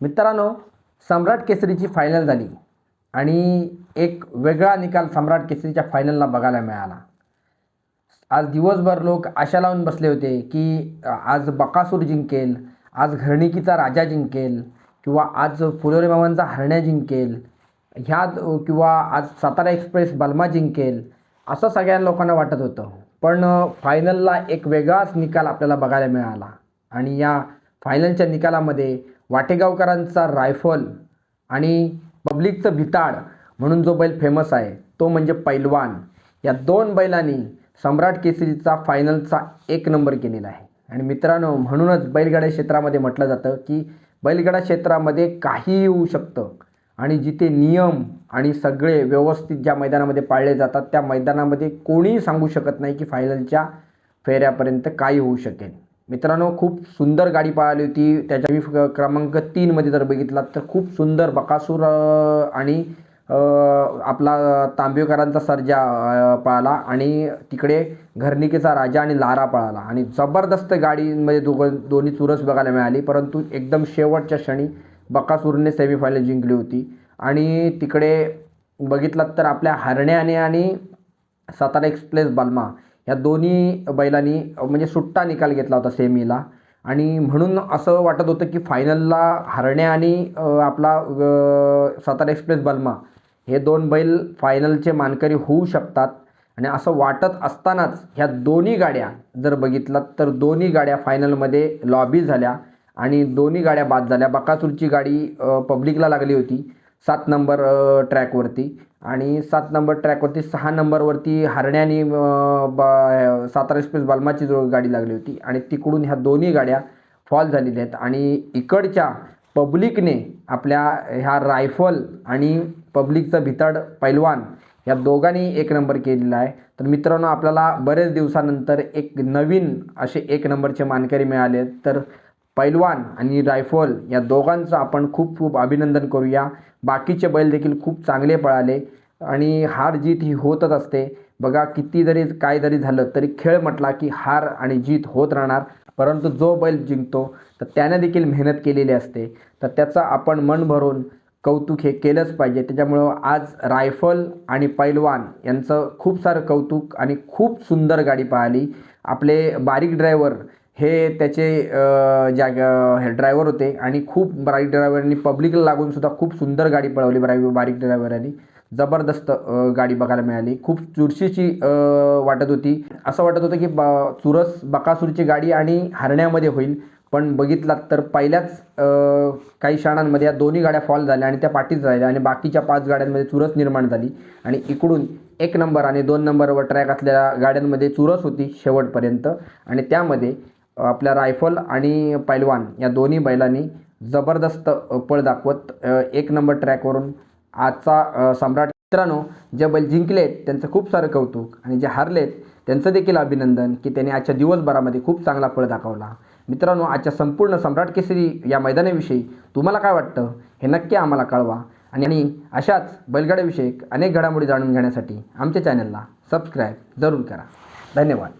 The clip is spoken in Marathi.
मित्रांनो सम्राट केसरीची फायनल झाली आणि एक वेगळा निकाल सम्राट केसरीच्या फायनलला बघायला मिळाला. आज दिवसभर लोक आशा लावून बसले होते की आज बकासूर जिंकेल आज घरणिकीचा राजा जिंकेल किंवा आज फुलोरे मामांचा हरण्या जिंकेल ह्या किंवा आज सातारा एक्सप्रेस बलमा जिंकेल असं सगळ्या लोकांना वाटत होतं. पण फायनलला एक वेगळाच निकाल आपल्याला बघायला मिळाला. आणि या फायनलच्या निकालामध्ये वाटेगावकरांचा रायफल आणि पब्लिकचं भिताड म्हणून जो बैल फेमस आहे तो म्हणजे पैलवान. या दोन बैलांनी सम्राट केसरीचा फायनलचा एक नंबर केलेला आहे. आणि मित्रांनो म्हणूनच बैलगाड्या क्षेत्रामध्ये म्हटलं जातं की बैलगाडा क्षेत्रामध्ये काहीही होऊ शकतं. आणि जिथे नियम आणि सगळे व्यवस्थित ज्या मैदानामध्ये पाळले जातात त्या मैदानामध्ये कोणीही सांगू शकत नाही की फायनलच्या फेऱ्यापर्यंत काही होऊ शकेल. मित्रांनो खूप सुंदर गाडी पळाली होती. त्याच्या मी क्रमांक तीनमध्ये जर बघितलात तर खूप सुंदर बकासूर आणि आपला तांबेकरांचा सर्जा पळाला आणि तिकडे घरणिकेचा राजा आणि लारा पळाला. आणि जबरदस्त गाडीमध्ये दोघं दोन्ही चुरस बघायला मिळाली परंतु एकदम शेवटच्या क्षणी बकासूरने सेमीफायनल जिंकली होती. आणि तिकडे बघितलात तर आपल्या हरण्याने आणि सातारा एक्सप्रेस बलमा या दोन्ही बैलांनी म्हणजे सुट्टा निकाल घेतला होता सेमीला. आणि म्हणून असं वाटत होतं की फायनलला हरण्या आणि आपला सातारा एक्सप्रेस बलमा हे दोन बैल फायनलचे मानकरी होऊ शकतात. आणि असं वाटत असतानाच ह्या दोन्ही गाड्या जर बघितलात तर दोन्ही गाड्या फायनलमध्ये लॉबी झाल्या. आणि दोन्ही गाड्या बाद झाल्या. बकासूरची गाडी पब्लिकला लागली होती. सात नंबर ट्रॅकवरती. आणि सात नंबर ट्रॅकवरती सहा नंबरवरती हरण्यानी बा सातारा एक्सप्रेस बल्माची जो गाडी लागली होती. आणि तिकडून ह्या दोन्ही गाड्या फॉल झालेल्या आहेत. आणि इकडच्या पब्लिकने आपल्या ह्या रायफल आणि पब्लिकचा भिताड पैलवान या दोघांनी एक नंबर केलेला आहे. तर मित्रांनो आपल्याला बरेच दिवसानंतर एक नवीन असे एक नंबरचे मानकरी मिळाले आहेत. तर पैलवान आणि रायफल या दोघांचं आपण खूप खूप अभिनंदन करूया. बाकीचे बैल देखील खूप चांगले पळाले आणि हार जीत ही होतच असते. बघा किती जरी काय जरी झालं तरी खेळ म्हटला की हार आणि जीत होत राहणार. परंतु जो बैल जिंकतो तर त्याने देखील मेहनत केलेली असते. तर त्याचं आपण मन भरून कौतुक हे केलंच पाहिजे. त्याच्यामुळं आज रायफल आणि पैलवान यांचं खूप सारं कौतुक आणि खूप सुंदर गाडी पाहिली आपले बारीक ड्रायव्हर हे त्याचे ज्या हे ड्रायव्हर होते आणि खूप बारीक ड्रायव्हरनी पब्लिकला लागून सुद्धा खूप सुंदर गाडी पळवली बारीक बारीक ड्रायव्हरांनी जबरदस्त गाडी बघायला मिळाली. खूप चुरशीची वाटत होती. असं वाटत होतं की ब चुरस बकासूरची गाडी आणि हरण्यामध्ये होईल. पण बघितलात तर पहिल्याच काही क्षणांमध्ये या दोन्ही गाड्या फॉल झाल्या आणि त्या पाठीच राहिल्या आणि बाकीच्या पाच गाड्यांमध्ये चुरस निर्माण झाली. आणि इकडून एक नंबर आणि दोन नंबरवर ट्रॅक असलेल्या गाड्यांमध्ये चुरस होती शेवटपर्यंत. आणि त्यामध्ये आपल्या रायफल आणि पैलवान या दोन्ही बैलांनी जबरदस्त पळ दाखवत एक नंबर ट्रॅकवरून आजचा सम्राट. मित्रांनो जे बैल जिंकलेत त्यांचं खूप सारं कौतुक आणि जे हारलेत त्यांचं देखील अभिनंदन की त्यांनी आजच्या दिवसभरामध्ये खूप चांगला पळ दाखवला. मित्रांनो आजच्या संपूर्ण सम्राट केसरी या मैदानाविषयी तुम्हाला काय वाटतं हे नक्की आम्हाला कळवा. आणि आणि अशाच बैलगाड्याविषयक अनेक घडामोडी जाणून घेण्यासाठी आमच्या चॅनलला सबस्क्राईब जरूर करा. धन्यवाद.